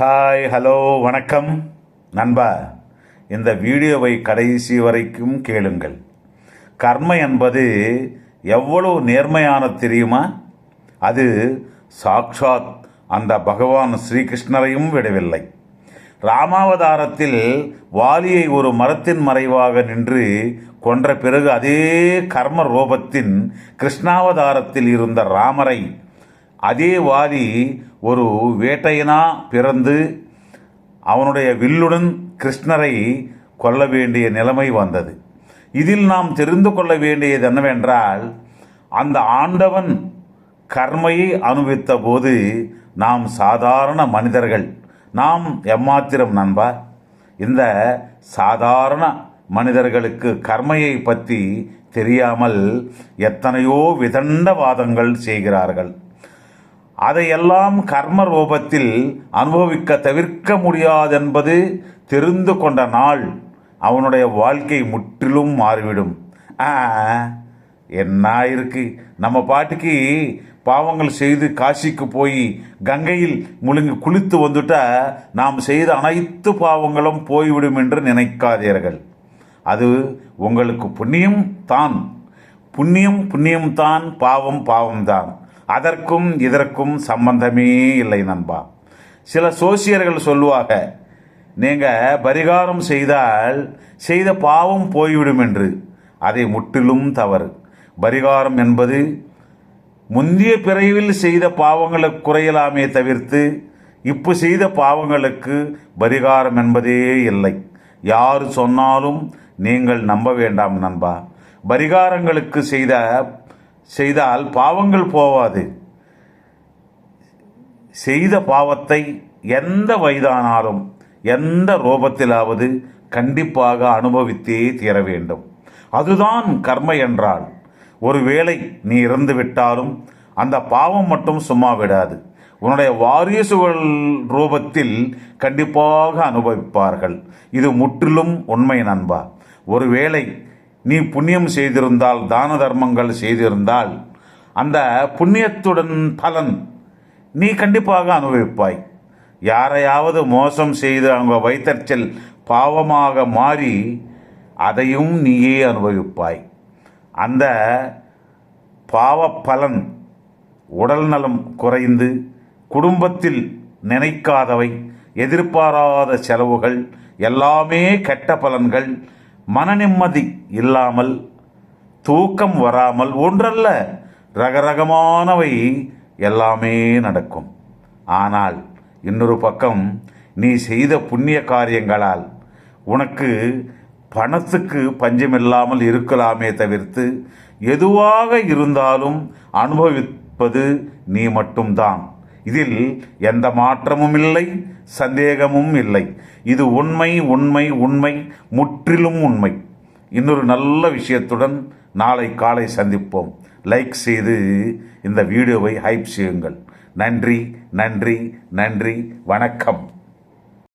Hi hello வணக்கம். நண்பா இந்த வீடியோவை கடைசி வரைக்கும் கேளுங்கள். கர்ம என்பது எவ்வளவு நேர்மையான தெரியுமா? அது சாக்ஷாத் அந்த பகவான் ஸ்ரீகிருஷ்ணரையும் விடவில்லை. ராமாவதாரத்தில் வாலியை ஒரு மரத்தின் மறைவாக நின்று கொன்ற பிறகு அதே கர்ம ரூபத்தின் கிருஷ்ணாவதாரத்தில் இருந்த ராமரை அதே வாலி ஒரு வேட்டையனா பிறந்து அவனுடைய வில்லுடன் கிருஷ்ணரை கொல்ல வேண்டிய நிலைமை வந்தது. இதில் நாம் தெரிந்து கொள்ள வேண்டியது என்னவென்றால் அந்த ஆண்டவன் கர்மையை அனுபவித்த போது நாம் சாதாரண மனிதர்கள். நாம் எம்மாத்திரம் நண்பா? இந்த சாதாரண மனிதர்களுக்கு கர்மையை பற்றி தெரியாமல் எத்தனையோ விதண்டவாதங்கள் செய்கிறார்கள். அதையெல்லாம் கர்ம ரூபத்தில் அனுபவிக்க தவிர்க்க முடியாதென்பது தெரிந்து கொண்ட நாள் அவனுடைய வாழ்க்கை முற்றிலும் மாறிவிடும். என்ன இருக்கு? நம்ம பாட்டுக்கு பாவங்கள் செய்து காசிக்கு போய் கங்கையில் முழுங்கி குளித்து வந்துட்டா நாம் செய்த அனைத்து பாவங்களும் போய்விடும் என்று நினைக்காதீர்கள். அது உங்களுக்கு புண்ணியம் தான். புண்ணியம் புண்ணியம் தான் பாவம் பாவம் தான். அதற்கும் இதற்கும் சம்பந்தமே இல்லை நண்பா. சில சோசியர்கள் சொல்லுவாங்க நீங்கள் பரிகாரம் செய்தால் செய்த பாவம் போய்விடும் என்று. அதை முற்றிலும் தவறு. பரிகாரம் என்பது முந்தைய பிறவில் செய்த பாவங்களுக்கு குறையலாமே தவிர்த்து இப்போ செய்த பாவங்களுக்கு பரிகாரம் என்பதே இல்லை. யார் சொன்னாலும் நீங்கள் நம்ப வேண்டாம் நண்பா. பரிகாரங்களுக்கு செய்த செய்தால் பாவங்கள் போவாது. செய்த பாவத்தை எந்த வயதானாலும் எந்த ரூபத்திலாவது கண்டிப்பாக அனுபவித்தே தீர வேண்டும். அதுதான் கர்ம என்றால். ஒருவேளை நீ இறந்து விட்டாலும் அந்த பாவம் மட்டும் சும்மா விடாது. உன்னுடைய வாரிசுகள் ரூபத்தில் கண்டிப்பாக அனுபவிப்பார்கள். இது முற்றிலும் உண்மை நண்பா. ஒருவேளை நீ புண்ணியம் செய்திருந்தால் தான தர்மங்கள் செய்திருந்தால் அந்த புண்ணியத்துடன் பலன் நீ கண்டிப்பாக அனுபவிப்பாய். யாரையாவது மோசம் செய்து அவங்க வைத்தறிச்சல் பாவமாக மாறி அதையும் நீயே அனுபவிப்பாய். அந்த பாவ பலன் உடல் நலம் குறைந்து குடும்பத்தில் நினைக்காதவை எதிர்பாராத செலவுகள் எல்லாமே கெட்ட பலன்கள் மன நிம்மதி இல்லாமல் தூக்கம் வராமல் ஒன்றல்ல ரகரகமானவை எல்லாமே நடக்கும். ஆனால் இன்னொரு பக்கம் நீ செய்த புண்ணிய காரியங்களால் உனக்கு பணத்துக்கு பஞ்சமில்லாமல் இருக்கலாமே தவிர்த்து எதுவாக இருந்தாலும் அனுபவிப்பது நீ மட்டும்தான். இதில் எந்த மாற்றமும் இல்லை சந்தேகமும் இல்லை. இது உண்மை உண்மை உண்மை முற்றிலும் உண்மை. இன்னொரு நல்ல விஷயத்துடன் நாளை காலை சந்திப்போம். லைக் செய்து இந்த வீடியோவை ஹைப் செய்யுங்கள். நன்றி நன்றி நன்றி வணக்கம்.